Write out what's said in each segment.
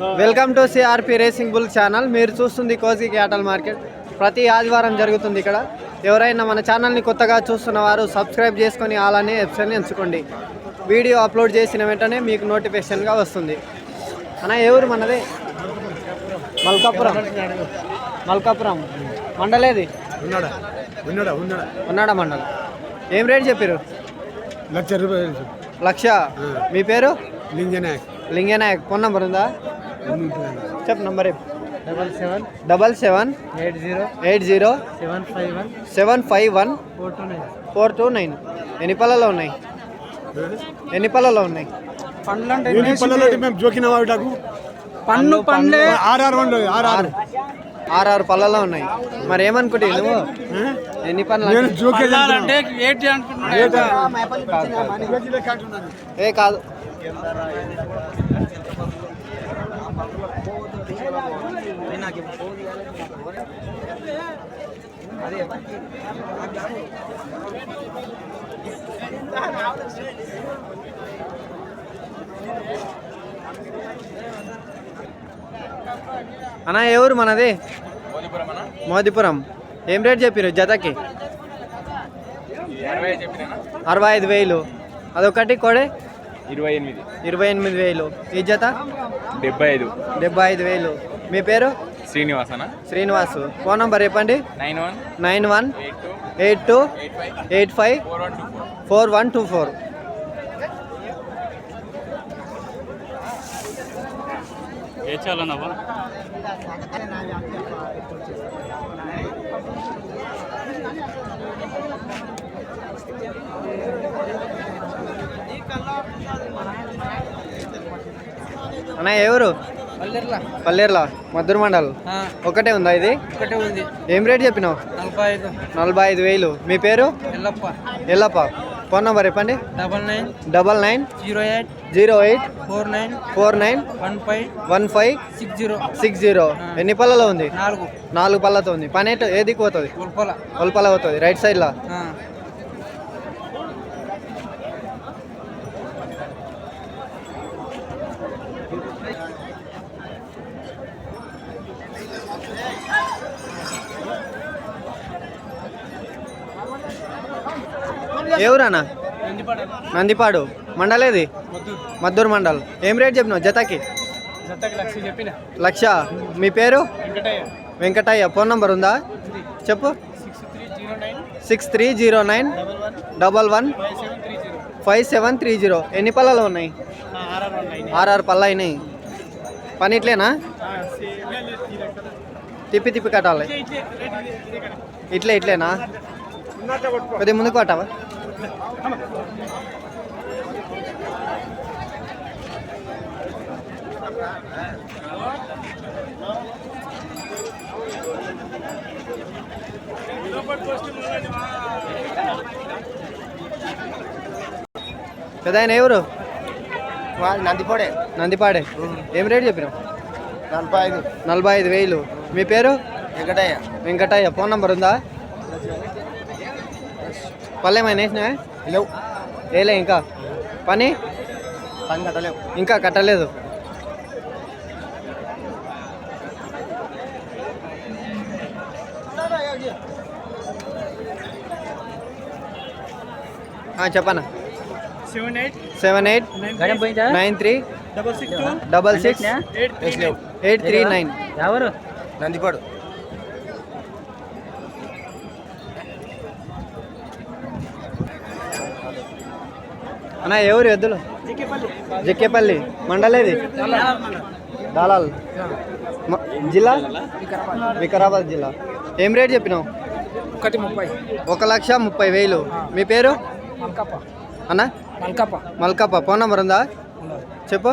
Welcome to CRP racing bull channel మీరు చూస్తుంది కోసి క్యాటల్ మార్కెట్. ప్రతి ఆదివారం జరుగుతుంది ఇక్కడ. ఎవరైనా మన ఛానల్ని కొత్తగా చూస్తున్న వారు సబ్స్క్రైబ్ చేసుకొని అలానే ఆప్షన్ ఎంచుకోండి. వీడియో అప్లోడ్ చేసిన వెంటనే మీకు నోటిఫికేషన్గా వస్తుంది. అన్న ఎవరు మనది? మల్కాపురం. మల్కాపురం. మండలేది ఉన్నాడా. ఉన్నాడా ఉన్నాడా. ఉన్నాడా మండలం. ఏం రేట్ చెప్పారు లక్ష రూపాయలు లక్ష. మీ పేరు? లింగనాయక్. లింగనాయక్. ఫోన్ నంబర్ ఉందా? చెప్పు number double seven double seven eight zero eight zero seven five one seven five one four two nine four two nine ఎన్ని పళ్ళలో ఉన్నాయి? ఎన్ని పళ్ళలో ఉన్నాయి? పండ్లు అంటే ఎన్ని పళ్ళలో మేము జోకిన పన్ను పండ్లే ఆర్ఆర్ ఆర్ఆర్. ఆరు ఆరు పళ్ళలో ఉన్నాయి. మరి ఏమనుకుంటే నువ్వు? ఎన్ని పనులు ఏ కాదు. అన్న ఎవరు మనది? మోదిపురం ఏం రేట్ చెప్పారు జతకి? అరవై ఐదు వేలు. అదొకటి కొడే? ఇరవై ఎనిమిది. ఇరవై ఎనిమిది వేలు. ఈ జత? డెబ్బై ఐదు. డెబ్బై ఐదు వేలు. మీ పేరు? శ్రీనివాసన? శ్రీనివాస్. ఫోన్ నంబర్ చెప్పండి. Nine one nine one eight two eight five four one two four. ఏ అన్న ఎవరు? పల్లెర్లా. మధుర మండల్. ఒకటే ఉందా ఇది? ఒకటే ఉంది. ఏం రేట్ చెప్పినావు? నలభై ఐదు. నలభై ఐదు వేలు. మీ పేరు? ఎల్లప్ప. ఎల్లప్ప. ఫోన్ నంబర్ చెప్పండి. Double nine. Double nine. Zero eight. Zero eight. Four nine. Four nine. One five. One five. Six zero. Six zero. ఎన్ని పళ్ళలో ఉంది? నాలుగు. నాలుగు పళ్ళతో ఉంది. పని ఎటు ఏదికి పోతుంది? ఉల్పల. ఒల్పల పోతుంది. రైట్ సైడ్లో? ఎవరన్నా నందిపాడు. మండలేది మద్దూరు మండల్. ఏం రేట్ చెప్పినావు జతకి? లక్ష మీ పేరు? వెంకటయ్య. ఫోన్ నంబర్ ఉందా? చెప్పు. Six three zero nine double one five seven three zero. ఎన్ని పళ్ళలో ఉన్నాయి? ఆర్ఆర్ పళ్ళ అయినాయి. పని ఇట్లేనా? తిప్పి తిప్పి కట్టాలి. ఇట్లే ఇట్లేనా? కొద్దిగా ముందుకు పట్టావా? పెద్ద ఆయన ఎవరు నందిపోడే. నందిపాడే. ఏం రేట్ చెప్పినావు నలభై ఐదు నలభై ఐదు వేలు. మీ పేరు? వెంకటయ్య. వెంకటయ్య. ఫోన్ నంబర్ ఉందా? పల్లెమైనా వేసినా లేవు. వేయలే ఇంకా? పని? పని కట్టలేవు. ఇంకా కట్టలేదు. చెప్పనా? Seven eight. Seven eight. Nine three. Double six double six. Eight three nine. ఎవరు? నందిపాడు. అన్న ఎవరు ఎద్దులు? జక్కేపల్లి. మండలేది దాలాల్. జిల్లా? వికారాబాద్ జిల్లా. ఏం రేట్ చెప్పినావు? ఒకటి ముప్పై. ఒక లక్ష ముప్పై వేలు. మీ పేరు? మల్కప్ప. అన్న? మల్కప్ప. మల్కప్ప. ఫోన్ నంబర్ ఉందా? చెప్పు.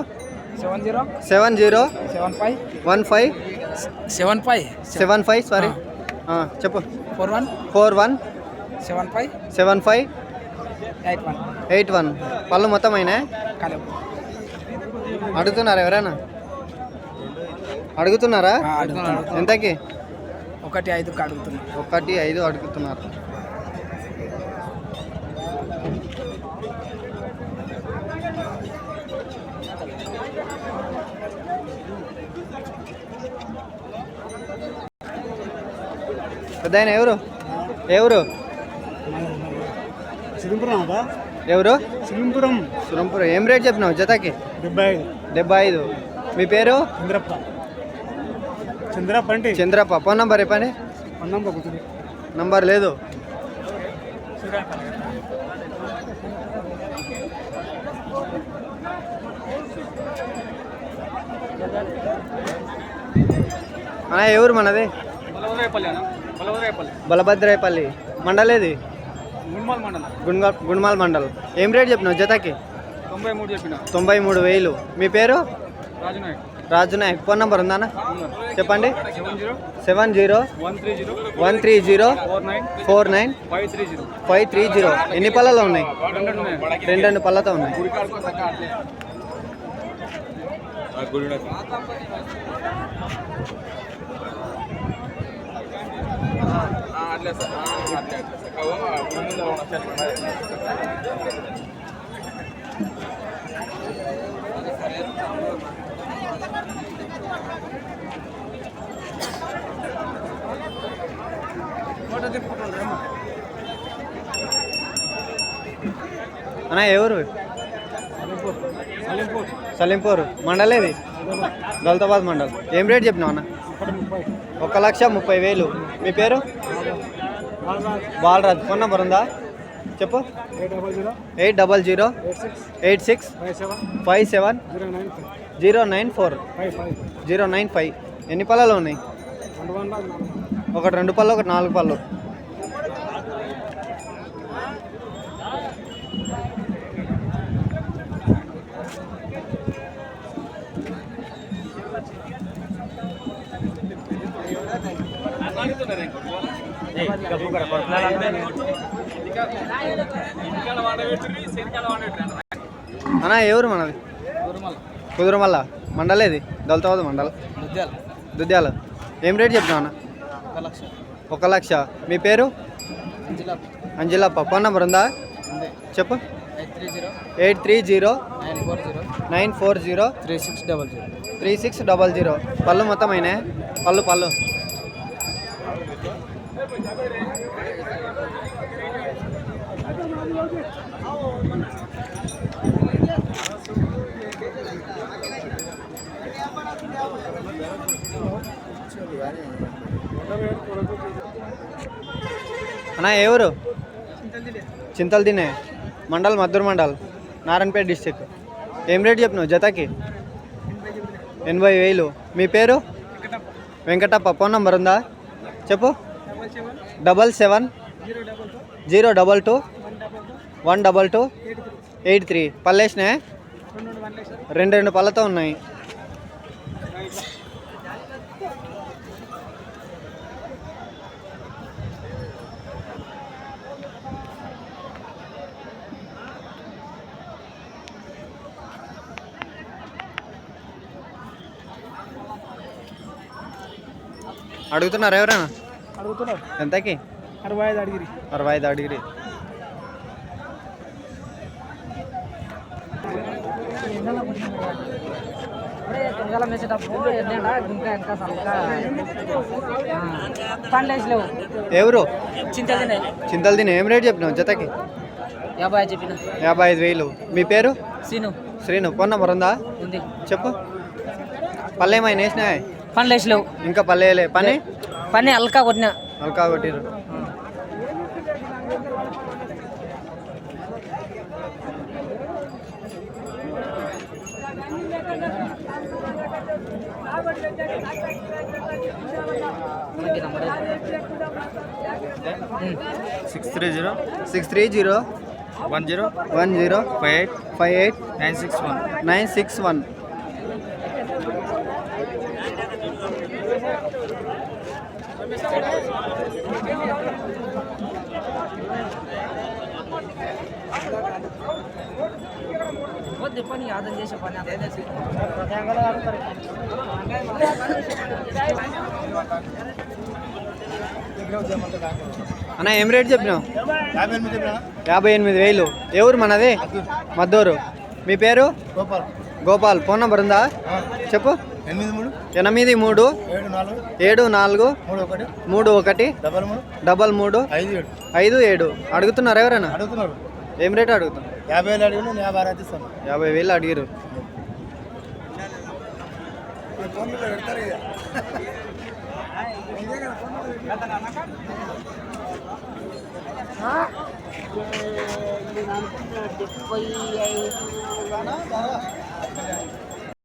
Seven zero. Seven zero. Seven five. One five. Seven five. Seven five sorry చెప్పు. Four one. Four one. Seven five. Seven five. Eight one. Eight one. పళ్ళు మొత్తం అయినా? అడుగుతున్నారా ఎవరైనా? అడుగుతున్నారా? ఎంతకి? ఒకటి ఐదు అడుగుతున్నారు ఒకటి ఐదు అడుగుతున్నారు. పెద్ద ఎవరు? ఎవరు? ఎవరు? సిరింపురం సురంపురం ఏం రేట్ చెప్పినావు జతకి? డెబ్బై ఐదు. డెబ్బై ఐదు. మీ పేరు? చంద్రప్ప. చంద్రప్ప అంటే? చంద్రప్ప. ఫోన్ నంబర్ చెప్పండి. అన్నం పక్కుతుంది నంబర్ లేదు. అన్న ఎవరు మనది? బలభద్రాయపల్లి. మండలేది? గుండ్మాల్ గుండ్మాల్ మండల్. ఏం రేట్ చెప్పినావు జతకి? తొంభై మూడు చెప్పిన. తొంభై మూడు వేలు. మీ పేరు? రాజు నాయక్. రాజు నాయక్. ఫోన్ నంబర్ ఉందా? చెప్పండి. Seven zero. One three zero. One three zero. Four nine. Four nine. Five three zero. Five three zero. ఎన్ని పళ్ళలో ఉన్నాయి? రెండు ఉన్నాయి. రెండు రెండు పళ్ళతో ఉన్నాయి. అట్లే సార్ అట్లే అన్న ఎవరు సలీంపూర్. మండల్ ఏది దౌలతాబాద్ మండల్. ఏం రేట్ చెప్పినావు అన్న? ఒక లక్ష ముప్పై వేలు. మీ పేరు? బాలరాజ్. ఫోన్ నంబర్ ఉందా? చెప్పు. Eight double zero. Eight six. Five seven. Zero nine four. Zero nine five. ఎన్ని పళ్ళలు ఉన్నాయి? ఒకటి రెండు పళ్ళు ఒకటి నాలుగు పళ్ళు. అన్న ఎవరు మనది? కుదురుమల్ల. మండల్ ఏది దళితాబాద్ మండల్. దుద్యాల. ఏం రేట్ చెప్తున్నావు అన్న? ఒక లక్ష. మీ పేరు? అంజలప్ప. ఫోన్ నెంబర్ ఉందా? చెప్పు. Eight three zero. Nine four zero. Three six double zero. Three six double zero. పళ్ళు మొత్తం అయినా పళ్ళు పళ్ళు. అన్నా ఎవరు చింతలు తినే మండల్ మద్దూరు మండల్ నారాయణపేట డిస్టిక్. ఏం రేట్ చెప్పినావు జతకి? ఎనభై వేలు. మీ పేరు? వెంకటప్ప. ఫోన్ నంబర్ ఉందా? చెప్పు. Double seven zero double two one double two eight three. పల్లేసినాయి రెండు రెండు పళ్ళతో ఉన్నాయి. అడుగుతున్నారు ఎవరైనా? అడుగుతున్నారు ఎంతకి? అరవై ఐదు అడిగిరి. అరవై ఐదు అడిగిరి. వేసేటప్పుడు ఇంకా ఎవరు చింతలు తిని ఏం రేట్ చెప్పినావు జతకి? యాభై చెప్పిన యాభై ఐదు వేలు. మీ పేరు? సీను. శ్రీను. ఫోన్ నంబర్ ఉందా? ఉంది. చెప్పు. పల్లె ఏమైనా వేసినాయి? పండ్లేసి లేవు ఇంకా పల్లెలే పని? పని అల్కా కొట్టిన. అల్కా కొట్టిరు. Six three zero. Six three zero. One zero. One zero. Five eight. Five eight. Nine six one. Nine six one. వద్దు పని ఆదం చేసే పని అన్న ఏం రేట్ చెప్పినావు? యాభై ఎనిమిది యాభై ఎనిమిది వేలు. ఎవరు మనది? మద్దూరు. మీ పేరు? గోపాల్. గోపాల్. ఫోన్ నంబర్ ఉందా? చెప్పు. ఎనిమిది మూడు? ఎనిమిది మూడు ఏడు నాలుగు? ఏడు నాలుగు మూడు ఒకటి? మూడు ఒకటి డబల్ మూడు? డబల్ మూడు ఐదు ఏడు? ఐదు ఏడు. అడుగుతున్నారు ఎవరైనా? అడుగుతున్నాడు ఏం రేట్ అడుగుతున్నారు? యాభై వేలు అడిగిన నేను యాభై ఆరు ఇస్తాను యాభై వేలు అడిగిరు. పోయి